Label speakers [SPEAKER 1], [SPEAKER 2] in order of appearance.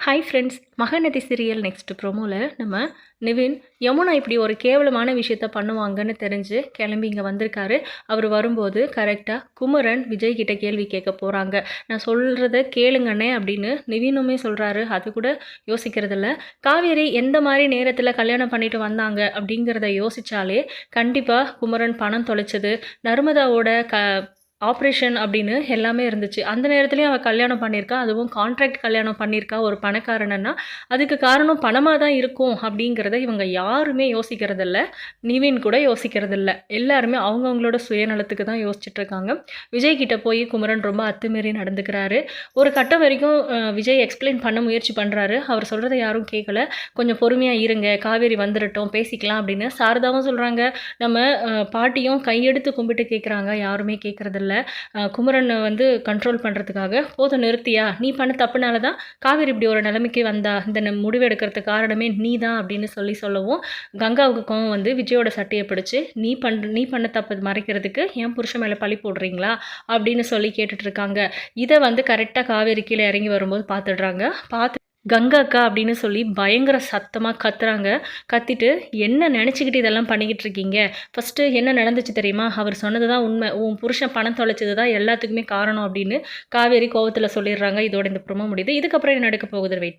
[SPEAKER 1] Hi friends Mahanadi serial next ப்ரோமோவில் நம்ம நிவின் யமுனா இப்படி ஒரு கேவலமான விஷயத்த பண்ணுவாங்கன்னு தெரிஞ்சு கிளம்பி இங்கே வந்திருக்காரு. அவர் வரும்போது கரெக்டாக குமரன் விஜய் கிட்ட கேள்வி கேட்க போகிறாங்க நான் சொல்கிறத கேளுங்கண்ணே அப்படின்னு நிவினுமே சொல்கிறாரு அது கூட யோசிக்கிறதில்ல காவேரி எந்த மாதிரி நேரத்தில் கல்யாணம் பண்ணிட்டு வந்தாங்க அப்படிங்கிறத யோசித்தாலே கண்டிப்பாக குமரன் பணம் தொலைச்சது. நர்மதாவோட க ஆப்ரேஷன் அப்படின்னு எல்லாமே இருந்துச்சு. அந்த நேரத்துலேயும் அவள் கல்யாணம் பண்ணியிருக்கா. அதுவும் கான்ட்ராக்ட் கல்யாணம் பண்ணியிருக்கா ஒரு பணக்காரனா அதுக்கு காரணம் பணமாக தான் இருக்கும் அப்படிங்கிறத இவங்க யாருமே யோசிக்கிறதில்ல. நிவின் கூட யோசிக்கிறதில்ல. எல்லாருமே அவங்கவுங்களோட சுயநலத்துக்கு தான் யோசிச்சுட்ருக்காங்க. விஜய் கிட்ட போய் குமரன் ரொம்ப அத்துமீறி நடந்துக்கிறாரு. ஒரு கட்டம் வரைக்கும் விஜய் எக்ஸ்பிளைன் பண்ண முயற்சி பண்ணுறாரு அவர் சொல்கிறத யாரும் கேட்கல கொஞ்சம் பொறுமையாக இருங்க காவேரி வந்துடட்டும் பேசிக்கலாம் அப்படின்னு சாரதாவும் சொல்கிறாங்க நம்ம பாட்டியும் கையெடுத்து கும்பிட்டு கேட்குறாங்க யாருமே கேட்குறதில்ல குமரனை வந்து கண்ட்ரோல் பண்ணுறதுக்காக போதும் நிறுத்தியா? நீ பண்ண தப்புனால தான் காவேரி இப்படி ஒரு நிலைமைக்கு வந்தா. இந்த முடிவு எடுக்கிறதுக்கு காரணமே நீ தான் அப்படின்னு சொல்லி சொல்லவும் கங்காவுக்கு கோவம் வந்து விஜயோட சட்டையை பிடிச்சு நீ பண் நீ பண்ண தப்பு மறைக்கிறதுக்கு என் புருஷன் மேலே பழி போடுறீங்களா? அப்படின்னு சொல்லி கேட்டுட்ருக்காங்க இதை வந்து கரெக்டாக காவேரி கீழே இறங்கி வரும்போது பார்த்துடுறாங்க பார்த்து கங்காக்கா அப்படின்னு சொல்லி பயங்கர சத்தமாக கத்துறாங்க. கத்திட்டு என்ன நினச்சிக்கிட்டு இதெல்லாம் பண்ணிக்கிட்டு இருக்கீங்க? ஃபஸ்ட்டு என்ன நடந்துச்சு தெரியுமா? அவர் சொன்னது தான் உண்மை. உன் புருஷன் பணம் தொலைச்சது தான் எல்லாத்துக்குமே காரணம் அப்படின்னு காவேரி கோவத்தில் சொல்லிடுறாங்க. இதோட இந்த ப்ரோமோ முடியுது. இதுக்கப்புறம் என்ன நடக்க போகுது? வெயிட் பண்ணி.